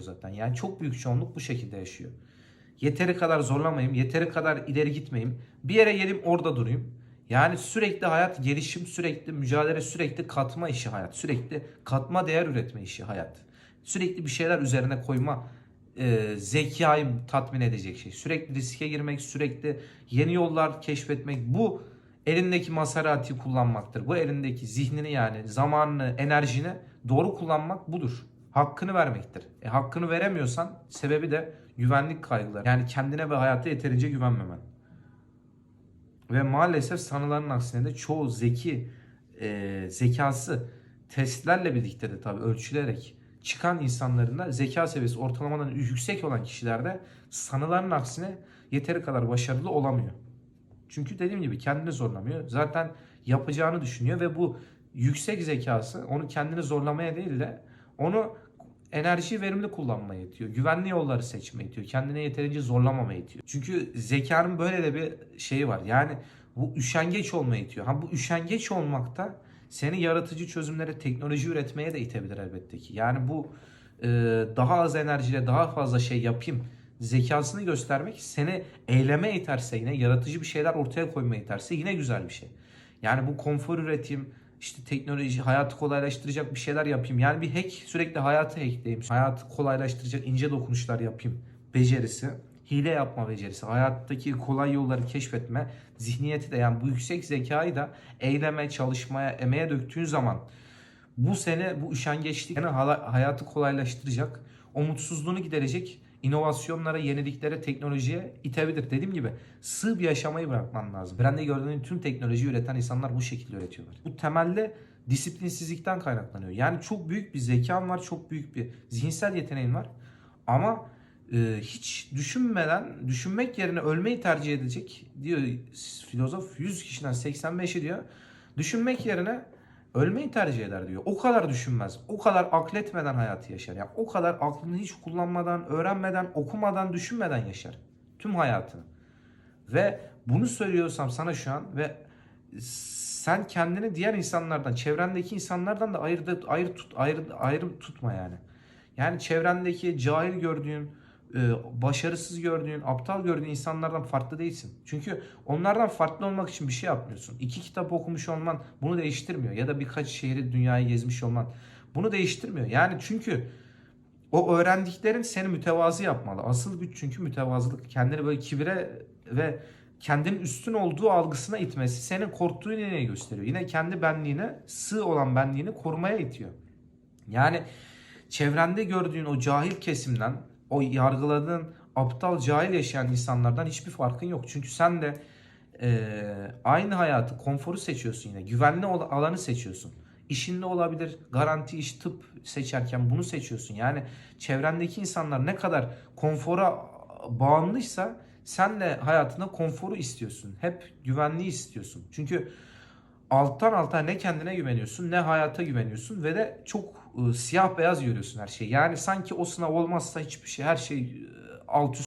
zaten. Yani çok büyük çoğunluk bu şekilde yaşıyor. Yeteri kadar zorlamayayım, yeteri kadar ileri gitmeyeyim. Bir yere geleyim orada durayım. Yani sürekli hayat gelişim, sürekli mücadele, sürekli katma işi hayat. Sürekli katma değer üretme işi hayat. Sürekli bir şeyler üzerine koyma e, zekayı tatmin edecek şey. Sürekli riske girmek, sürekli yeni yollar keşfetmek. Bu elindeki Maserati kullanmaktır. Bu elindeki zihnini yani zamanını, enerjini doğru kullanmak budur. Hakkını vermektir. E, hakkını veremiyorsan sebebi de güvenlik kaygıları. Yani kendine ve hayata yeterince güvenmemen. Ve maalesef sanılanın aksine de çoğu zeki e, zekası testlerle birlikte de tabii ölçülerek çıkan insanların da zeka seviyesi ortalamadan yüksek olan kişilerde sanılanın aksine yeteri kadar başarılı olamıyor. Çünkü dediğim gibi kendini zorlamıyor. Zaten yapacağını düşünüyor ve bu yüksek zekası onu kendini zorlamaya değil de onu enerjiyi verimli kullanmaya itiyor. Güvenli yolları seçmeye itiyor. Kendine yeterince zorlamamaya itiyor. Çünkü zekanın böyle de bir şeyi var. Yani bu üşengeç olmaya itiyor. Ha bu üşengeç olmakta seni yaratıcı çözümlere, teknoloji üretmeye de itebilir elbette ki. Yani bu e, daha az enerjiyle daha fazla şey yapayım zekasını göstermek seni eyleme iterse yine yaratıcı bir şeyler ortaya koymaya iterse yine güzel bir şey. Yani bu konfor üreteyim, işte teknoloji hayatı kolaylaştıracak bir şeyler yapayım. Yani bir hack sürekli hayatı hackleyeyim. Hayatı kolaylaştıracak ince dokunuşlar yapayım becerisi. Hile yapma becerisi, hayattaki kolay yolları keşfetme, zihniyeti de yani bu yüksek zekayı da eyleme, çalışmaya, emeğe döktüğün zaman bu sene bu üşengeçlik yani hayatı kolaylaştıracak, o mutsuzluğunu giderecek inovasyonlara, yeniliklere, teknolojiye itebilir. Dediğim gibi sığ bir yaşamayı bırakman lazım. Brand'de gördüğün tüm teknolojiyi üreten insanlar bu şekilde üretiyorlar. Bu temelde disiplinsizlikten kaynaklanıyor. Yani çok büyük bir zekan var, çok büyük bir zihinsel yeteneğin var. Ama e, hiç düşünmeden, düşünmek yerine ölmeyi tercih edecek diyor filozof 100 kişiden 85'i diyor. Düşünmek yerine ölmeyi tercih eder diyor. O kadar düşünmez. O kadar akletmeden hayatı yaşar. Yani o kadar aklını hiç kullanmadan, öğrenmeden, okumadan, düşünmeden yaşar. Tüm hayatını. Ve bunu söylüyorsam sana şu an ve sen kendini diğer insanlardan, çevrendeki insanlardan da ayırdı, ayrı tut, ayrı, ayrı tutma yani. Yani çevrendeki cahil gördüğün, başarısız gördüğün, aptal gördüğün insanlardan farklı değilsin. Çünkü onlardan farklı olmak için bir şey yapmıyorsun. İki kitap okumuş olman bunu değiştirmiyor. Ya da birkaç şehri dünyayı gezmiş olman bunu değiştirmiyor. Yani çünkü o öğrendiklerin seni mütevazı yapmalı. Asıl güç çünkü mütevazılık. Kendini böyle kibire ve kendinin üstün olduğu algısına itmesi senin korktuğun yine gösteriyor. Yine kendi benliğine, sığ olan benliğini korumaya itiyor. Yani çevrende gördüğün o cahil kesimden, o yargıladığın aptal cahil yaşayan insanlardan hiçbir farkın yok. Çünkü sen de eee, aynı hayatı, konforu seçiyorsun yine. Güvenli alanı seçiyorsun. İşinde olabilir, garanti iş, tıp seçerken bunu seçiyorsun. Yani çevrendeki insanlar ne kadar konfora bağımlıysa sen de hayatında konforu istiyorsun. Hep güvenliği istiyorsun. Çünkü alttan alta ne kendine güveniyorsun ne hayata güveniyorsun ve de çok e, siyah beyaz görüyorsun her şeyi. Yani sanki o sınav olmazsa hiçbir şey her şey e, alt üst